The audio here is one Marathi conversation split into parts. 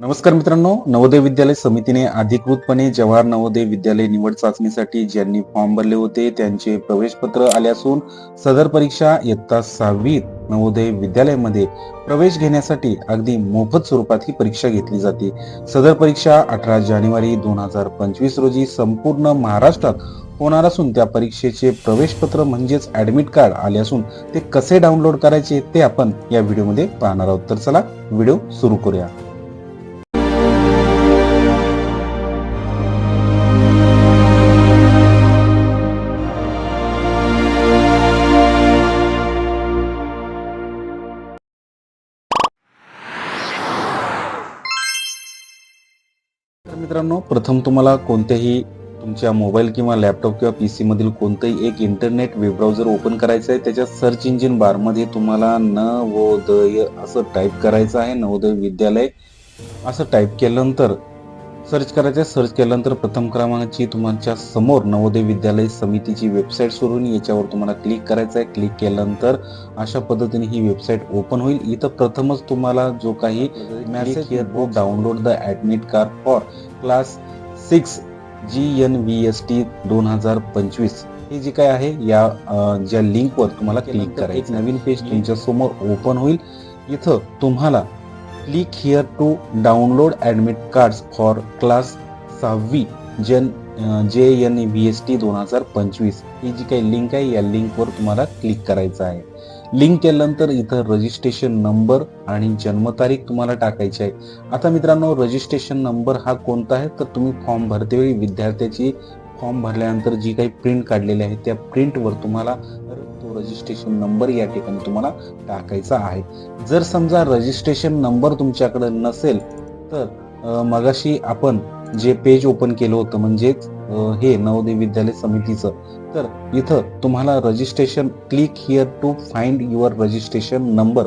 नमस्कार मित्रांनो नवोदय विद्यालय समितीने अधिकृतपणे जवाहर नवोदय विद्यालय निवड चाचणीसाठी ज्यांनी फॉर्म भरले होते त्यांचे प्रवेशपत्र आले असून सदर परीक्षा इयत्ता सहावीत नवोदय विद्यालयामध्ये प्रवेश घेण्यासाठी अगदी मोफत स्वरूपात ही परीक्षा घेतली जाते. सदर परीक्षा अठरा जानेवारी दोन हजार पंचवीस रोजी संपूर्ण महाराष्ट्रात होणार असून त्या परीक्षेचे प्रवेशपत्र म्हणजेच ऍडमिट कार्ड आले असून ते कसे डाउनलोड करायचे ते आपण या व्हिडिओमध्ये पाहणार आहोत. तर चला व्हिडिओ सुरू करूया. मित्रांनो प्रथम तुम्हाला कोणत्याही तुमच्या मोबाईल किंवा लॅपटॉप किंवा पी मधील कोणतंही एक इंटरनेट वेब ब्राउझर ओपन करायचं आहे त्याच्या सर्च इंजिन बारमध्ये तुम्हाला नवोदय असं टाईप करायचं आहे नवोदय विद्यालय असं टाईप केल्यानंतर सर्च करायचं आहे सर्च केल्यानंतर प्रथम क्रमांकाची तुमच्यासमोर नवोदय विद्यालय समितीची वेबसाईट सुरू होईल. याच्यावर तुम्हाला क्लिक करायचं आहे क्लिक केल्यानंतर अशा पद्धतीने ही वेबसाईट ओपन होईल. इथं प्रथमच तुम्हाला जो काही message download the admit card for class six J N V S T दोन हजार पंचवीस. हे जे काय आहे या ज्या लिंकवर तुम्हाला क्लिक करायचं एक नवीन पेज तुमच्यासमोर ओपन होईल. इथं तुम्हाला click here to download admit cards for class सहावी जन जे एन व्ही एस टी दोन हजार पंचवीस. ही जी काही लिंक आहे या लिंकवर तुम्हाला क्लिक करायचं आहे. लिंक केल्यानंतर इथं रजिस्ट्रेशन नंबर आणि जन्मतारीख तुम्हाला टाकायची आहे. आता मित्रांनो रजिस्ट्रेशन नंबर हा कोणता आहे? तर तुम्ही फॉर्म भरतेवेळी विद्यार्थ्याची फॉर्म भरल्यानंतर जी काही प्रिंट काढलेली आहे त्या प्रिंटवर तुम्हाला तो रजिस्ट्रेशन नंबर या ठिकाणी तुम्हाला टाकायचा आहे. जर समजा रजिस्ट्रेशन नंबर तुमच्याकडे नसेल तर मगाशी आपण जे पेज ओपन केलं होतं म्हणजेच हे नवोदय विद्यालय समितीचं. तर इथं तुम्हाला registration click here to find your registration number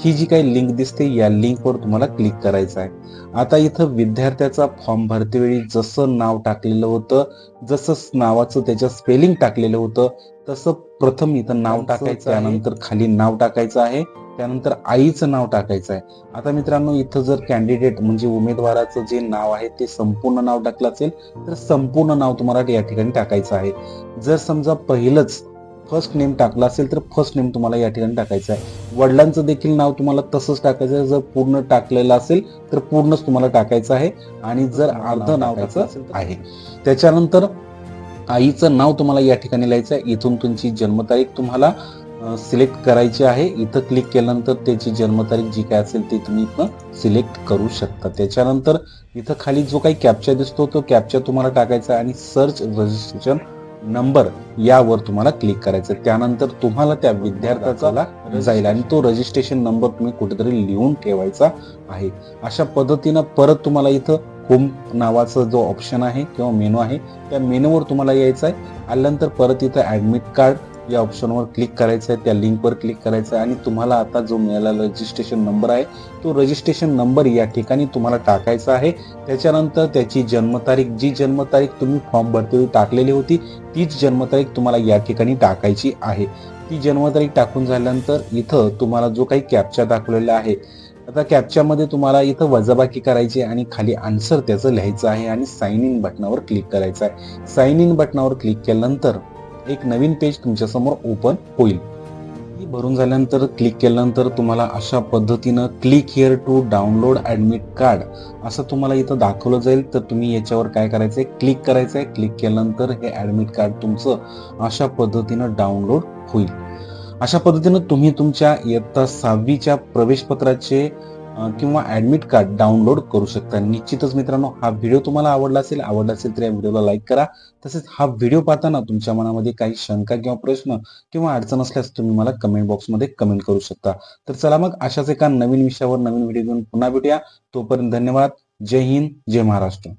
ही जी काही लिंक दिसते या लिंकवर तुम्हाला क्लिक करायचं आहे. आता इथं विद्यार्थ्याचा फॉर्म भरतेवेळी जसं नाव टाकलेलं होतं जसं नावाचं त्याच्या स्पेलिंग टाकलेलं होतं तसं प्रथम इथं नाव टाकायचं त्यानंतर खाली नाव टाकायचं आहे. त्यानंतर आईचं नाव टाकायचं आहे आता मित्रांनो इथं जर कॅन्डिडेट म्हणजे उमेदवाराचं जे नाव आहे ते संपूर्ण नाव टाकलं असेल तर संपूर्ण नाव तुम्हाला या ठिकाणी टाकायचं आहे. जर समजा पहिलंच फर्स्ट नेम टाकलं असेल तर फर्स्ट नेम तुम्हाला या ठिकाणी टाकायचं आहे. वडिलांचं देखील नाव तुम्हाला तसंच टाकायचं आहे. जर पूर्ण टाकलेलं असेल तर पूर्णच तुम्हाला टाकायचं आहे. आणि जर अर्ध नाव टाकायचं आहे. त्याच्यानंतर आईचं नाव तुम्हाला या ठिकाणी लिहायचं आहे. इथून तुमची जन्मतारीख तुम्हाला सिलेक्ट करायची आहे. इथं क्लिक केल्यानंतर त्याची जन्मतारीख जी काय असेल ती तुम्ही इथं सिलेक्ट करू शकता. त्याच्यानंतर इथं खाली जो काही कॅप्चा दिसतो तो कॅप्चा तुम्हाला टाकायचा आहे आणि सर्च रजिस्ट्रेशन नंबर यावर तुम्हाला क्लिक करायचं त्यानंतर तुम्हाला त्या विद्यार्थ्याचा जाईल आणि तो रजिस्ट्रेशन नंबर तुम्ही कुठेतरी लिहून ठेवायचा आहे. अशा पद्धतीनं परत तुम्हाला इथं होम नावाचा जो ऑप्शन आहे किंवा मेनू आहे त्या मेनूवर तुम्हाला यायचं आहे. आल्यानंतर परत इथं ऍडमिट कार्ड या ऑप्शनवर क्लिक करायचं आहे त्या लिंकवर क्लिक करायचं आहे आणि तुम्हाला आता जो मिळालेला रजिस्ट्रेशन नंबर आहे तो रजिस्ट्रेशन नंबर या ठिकाणी तुम्हाला टाकायचा आहे. त्याच्यानंतर त्याची जन्मतारीख जी जन्मतारीख तुम्ही फॉर्म भरतेवेळी टाकलेली होती तीच जन्मतारीख तुम्हाला या ठिकाणी टाकायची आहे. ती जन्मतारीख टाकून झाल्यानंतर इथं तुम्हाला जो काही कॅप्चा दाखवलेला आहे आता कॅप्च्यामध्ये तुम्हाला इथं वजाबाकी करायची आणि खाली आन्सर त्याचं लिहायचं आहे आणि साईन इन बटनावर क्लिक करायचं आहे. साईन इन बटनावर क्लिक केल्यानंतर एक नवीन पेज तुमच्यासमोर ओपन होईल. ही भरून झाल्यानंतर क्लिक केल्यानंतर तुम्हाला अशा पद्धतीनं click here to download admit card असं तुम्हाला इथं दाखवलं जाईल. तर तुम्ही याच्यावर काय करायचंय? क्लिक करायचंय. क्लिक केल्यानंतर हे ऍडमिट कार्ड तुमचं अशा पद्धतीनं डाउनलोड होईल. अशा पद्धतीनं तुम्ही तुमच्या इयत्ता सहावीच्या प्रवेशपत्राचे किंवा ऍडमिट कार्ड डाउनलोड करू शकता. निश्चितच मित्रांनो हा व्हिडिओ तुम्हाला आवडला असेल आवडला असेल तर या व्हिडिओला लाईक करा. तसेच हा व्हिडिओ पाहताना तुमच्या मनामध्ये काही शंका किंवा प्रश्न किंवा अडचण असल्यास तुम्ही मला कमेंट बॉक्समध्ये कमेंट करू शकता. तर चला मग अशाच एका नवीन विषयावर नवीन व्हिडिओ घेऊन पुन्हा भेटूया. तोपर्यंत धन्यवाद. जय हिंद जय महाराष्ट्र.